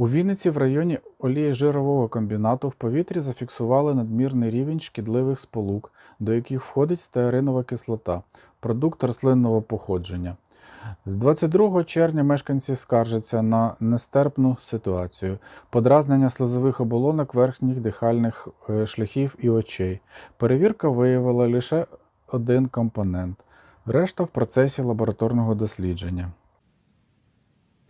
У Вінниці в районі олієжирового комбінату в повітрі зафіксували надмірний рівень шкідливих сполук, до яких входить стеаринова кислота, продукт рослинного походження. З 22 червня мешканці скаржаться на нестерпну ситуацію, подразнення слизових оболонок верхніх дихальних е, шляхів і очей. Перевірка виявила лише один компонент, решта в процесі лабораторного дослідження.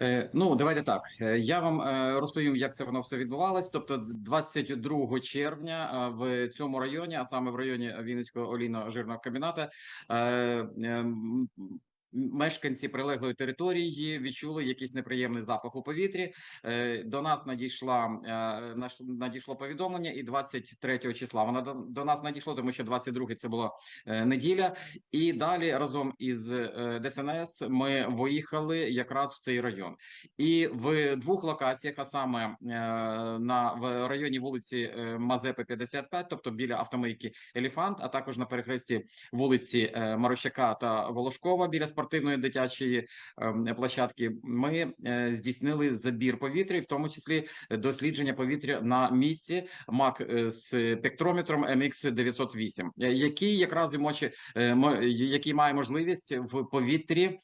Е, Ну, давайте так. Е, Я вам е, розповім, як це воно все відбувалось. Тобто, 22 червня в цьому районі, а саме в районі Вінницького олійно-жирного комбіната, е, е, м, мешканці прилеглої території відчули якийсь неприємний запах у повітрі. Е, До нас надійшла е, надійшло повідомлення, і 23 числа воно до, нас надійшло, тому що 22 це була е, неділя. І далі разом із ДСНС ми виїхали якраз в цей район. І в двох локаціях, а саме на в районі вулиці Мазепи 55, тобто біля автомийки Еліфант, а також на перехресті вулиці Марощака та Волошкова біля спортивної дитячої е, площадки, ми е, здійснили забір повітря, в тому числі дослідження повітря на місці МАК е, з пектрометром MX 908, е, який якраз і мочі, мо- який має можливість в повітрі.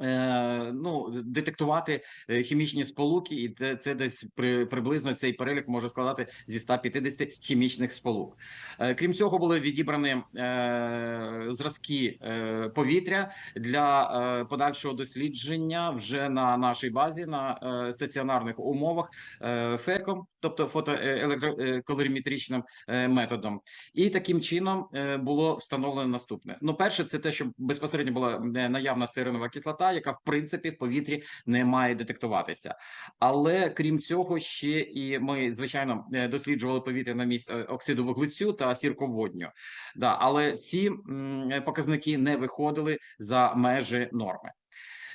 Е, ну, детектувати е, хімічні сполуки, і це, це десь при, приблизно цей перелік може складати зі 150 хімічних сполук. Е, крім цього, були відібрані зразки повітря для подальшого дослідження вже на нашій базі на стаціонарних умовах ФЕКом, тобто фотоелектроколориметричним методом. І таким чином було встановлено наступне. Ну, перше, це те, що безпосередньо була наявна стеаринова кислота, яка в принципі в повітрі не має детектуватися. Але крім цього, ще і ми звичайно е, досліджували повітря на місць е, оксиду вуглецю та сірководню. Да, але ці показники не виходили за межі норми.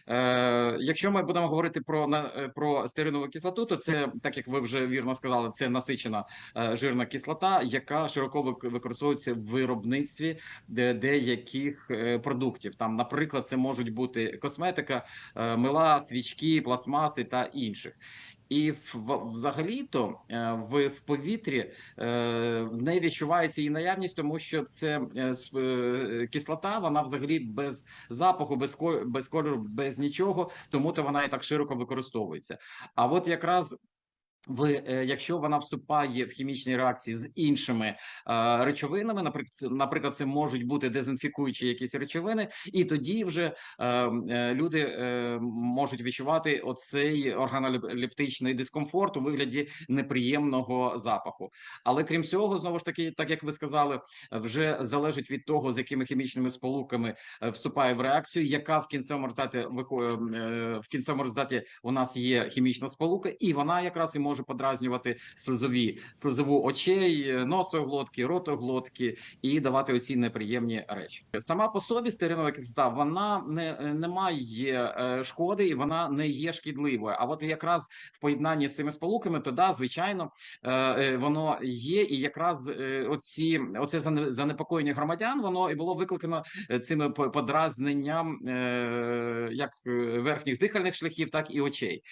Е, якщо ми будемо говорити про е, про стеринову кислоту, то це так як ви вже вірно сказали, це насичена е, жирна кислота, яка широко використовується в виробництві деяких продуктів. Там, наприклад, це можуть бути косметика, мила, свічки, пластмаси та інших. І в, взагалі-то е, в, в повітрі е, не відчувається її наявність, тому що це е, кислота, вона взагалі без запаху, без без кольору, без нічого, тому то вона і так широко використовується. А от якраз в е, якщо вона вступає в хімічні реакції з іншими е, речовинами, наприклад, наприклад, це можуть бути дезінфікуючі якісь речовини, і тоді вже е, е, люди е, можуть відчувати оцей органолептичний дискомфорт у вигляді неприємного запаху. Але крім цього, знову ж таки, так як ви сказали, вже залежить від того, з якими хімічними сполуками е, вступає в реакцію, яка в кінцевому результаті в кінцевому результаті у нас є хімічна сполука, і вона якраз і може подразнювати слизові слизову очей, носоглотки, ротоглотки і давати оці неприємні речі. Сама по собі стеринова кислота вона не, не має е, шкоди і вона не є шкідливою. А от якраз в поєднанні з цими сполуками, то да, звичайно, е, е, воно є, і якраз оці оце занепокоєння громадян, воно і було викликано цими подразненням як верхніх дихальних шляхів, так і очей.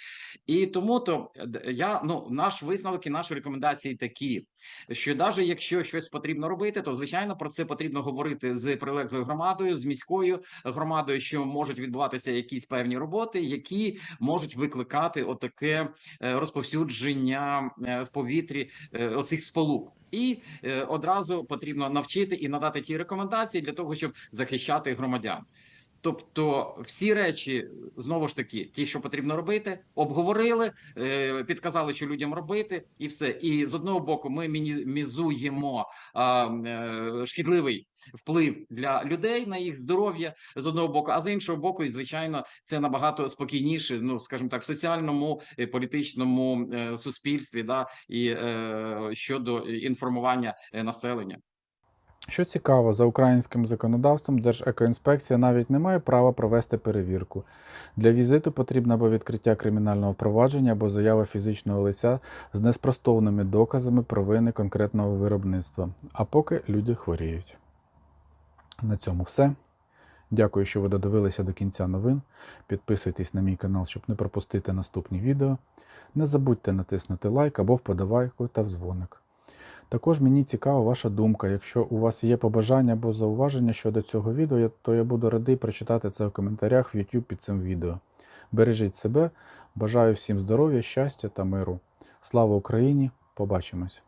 І тому то я ну наш висновок і наші рекомендації такі, що навіть якщо щось потрібно робити, то звичайно про це потрібно говорити з прилеглою громадою, з міською громадою, що можуть відбуватися якісь певні роботи, які можуть викликати отаке е, розповсюдження е, в повітрі е, оцих сполук. І одразу потрібно навчити і надати ті рекомендації для того, щоб захищати громадян. Тобто, всі речі знову ж таки, ті, що потрібно робити, обговорили, е, підказали, що людям робити, і все. І з одного боку, ми мінімізуємо е, шкідливий вплив для людей на їх здоров'я з одного боку, а з іншого боку, і звичайно, це набагато спокійніше, ну скажімо так, в соціальному е, політичному суспільстві, да і щодо інформування населення. Що цікаво, за українським законодавством Держекоінспекція навіть не має права провести перевірку. Для візиту потрібно або відкриття кримінального провадження, або заява фізичного лиця з неспростовними доказами провини конкретного виробництва, а поки люди хворіють. На цьому все. Дякую, що ви додивилися до кінця новин. Підписуйтесь на мій канал, щоб не пропустити наступні відео. Не забудьте натиснути лайк або вподобайку та дзвоник. Також мені цікава ваша думка. Якщо у вас є побажання або зауваження щодо цього відео, то я буду радий прочитати це в коментарях в YouTube під цим відео. Бережіть себе, бажаю всім здоров'я, щастя та миру. Слава Україні! Побачимось!